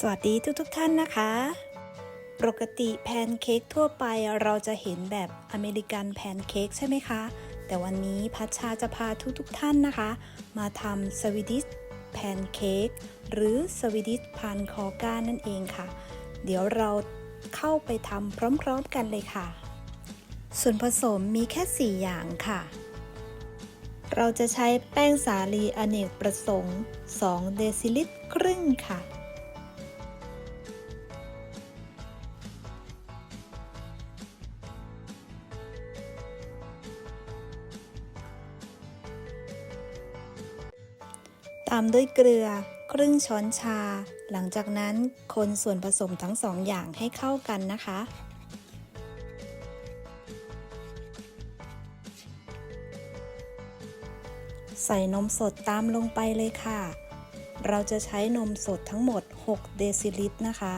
สวัสดีทุกทท่านนะคะ ปกติแพนเค้กทั่วไปเราจะเห็นแบบอเมริกันแพนเค้กใช่ไหมคะ แต่วันนี้พัชชาจะพาทุกทท่านนะคะ มาทำสวีดิชแพนเค้กหรือสวีดิชพานคอก้านั่นเองค่ะ เดี๋ยวเราเข้าไปทำพร้อมๆกันเลยค่ะ ส่วนผสมมีแค่ 4 อย่างค่ะ เราจะใช้แป้งสาลีอเนกประสงค์ 2 เดซิลิตรครึ่งค่ะามด้วยเกลือครึ่งช้อนชา หลังจากนั้นคนส่วนผสมทั้งสองอย่างให้เข้ากันนะคะ ใส่นมสดตามลงไปเลยค่ะ เราจะใช้นมสดทั้งหมด 6 เดซิลิตรนะคะ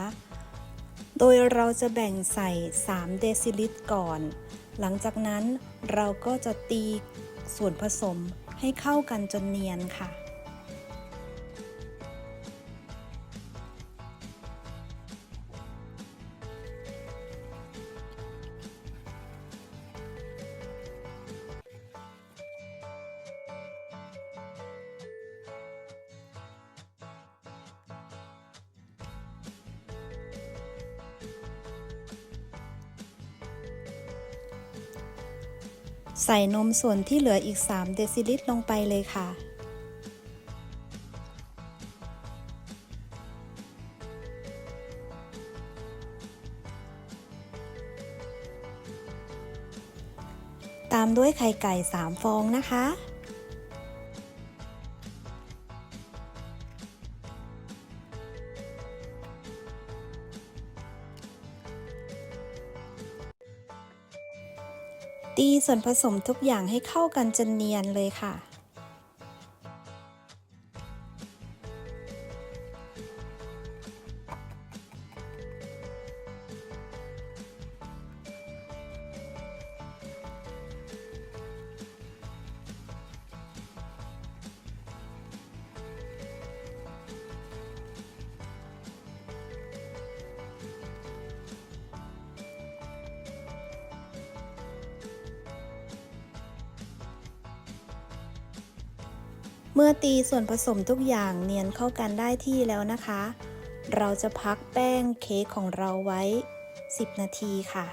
โดยเราจะแบ่งใส่ 3 เดซิลิตรก่อน หลังจากนั้นเราก็จะตีส่วนผสมให้เข้ากันจนเนียนค่ะ ใส่นมส่วนที่เหลืออีก 3 เดซิลิตรลงไปเลยค่ะ ตามด้วยไข่ไก่ 3 ฟองนะคะ ตีส่วนผสมทุกอย่างให้เข้ากันจนเนียนเลยค่ะ เมื่อตีส่วนผสมทุกอย่างเนียนเข้ากันได้ที่แล้วนะคะ เราจะพักแป้งเค้กของเราไว้ 10 นาทีค่ะ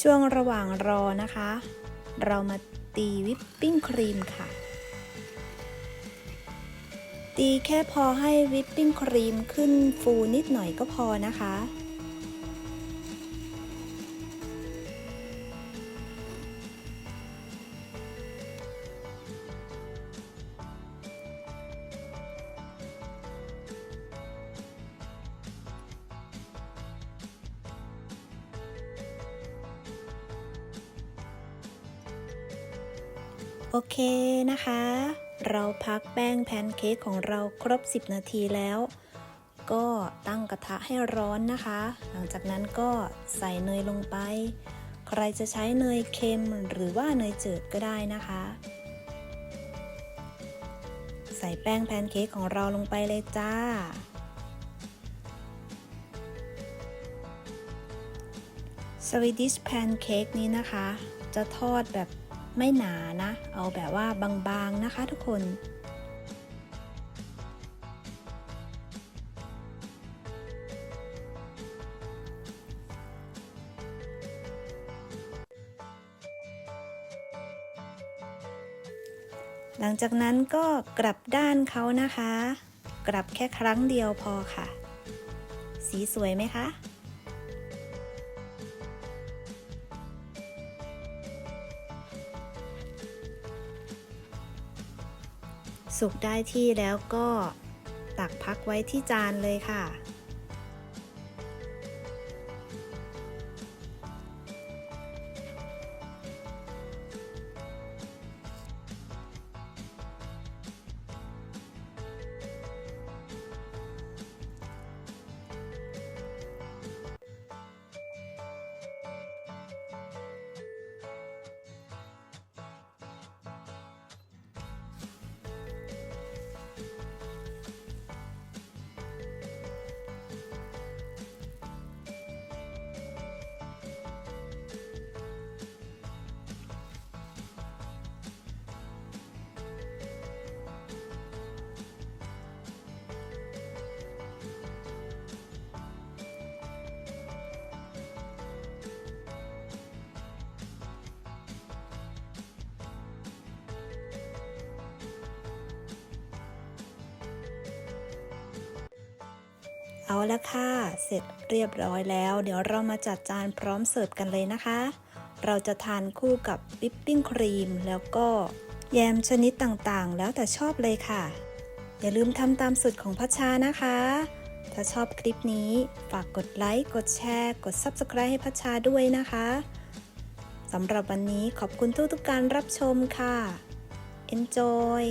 ช่วงระหว่างรอนะคะ เรามาตีวิปปิ้งครีมค่ะ ตีแค่พอให้วิปปิ้งครีมขึ้นฟูนิดหน่อยก็พอนะคะ โอเคนะคะ เราพักแป้งแพนเค้กของเราครบ 10 นาทีแล้ว ก็ตั้งกระทะให้ร้อนนะคะ หลังจากนั้นก็ใส่เนยลงไป ใครจะใช้เนยเค็มหรือว่าเนยจืดก็ได้นะคะ ใส่แป้งแพนเค้กของเราลงไปเลยจ้าสวีดิชแพนเค้กนี้นะคะ จะทอดแบบ ไม่หนานะ เอาแบบว่าบางๆนะคะทุกคนหลังจากนั้นก็กลับด้านเขานะคะ กลับแค่ครั้งเดียวพอค่ะ สีสวยไหมคะ สุกได้ที่แล้วก็ตักพักไว้ที่จานเลยค่ะ เอาละค่ะ เสร็จเรียบร้อยแล้ว เดี๋ยวเรามาจัดจานพร้อมเสิร์ฟกันเลยนะคะ เราจะทานคู่กับวิปปิ้งครีม แล้วก็แยมชนิดต่างๆ แล้วแต่ชอบเลยค่ะ อย่าลืมทำตามสูตรของพัชชานะคะ ถ้าชอบคลิปนี้ฝากกดไลค์ กดแชร์ กด Subscribe ให้พัชชาด้วยนะคะสำหรับวันนี้ขอบคุณทุกๆการรับชมค่ะ Enjoy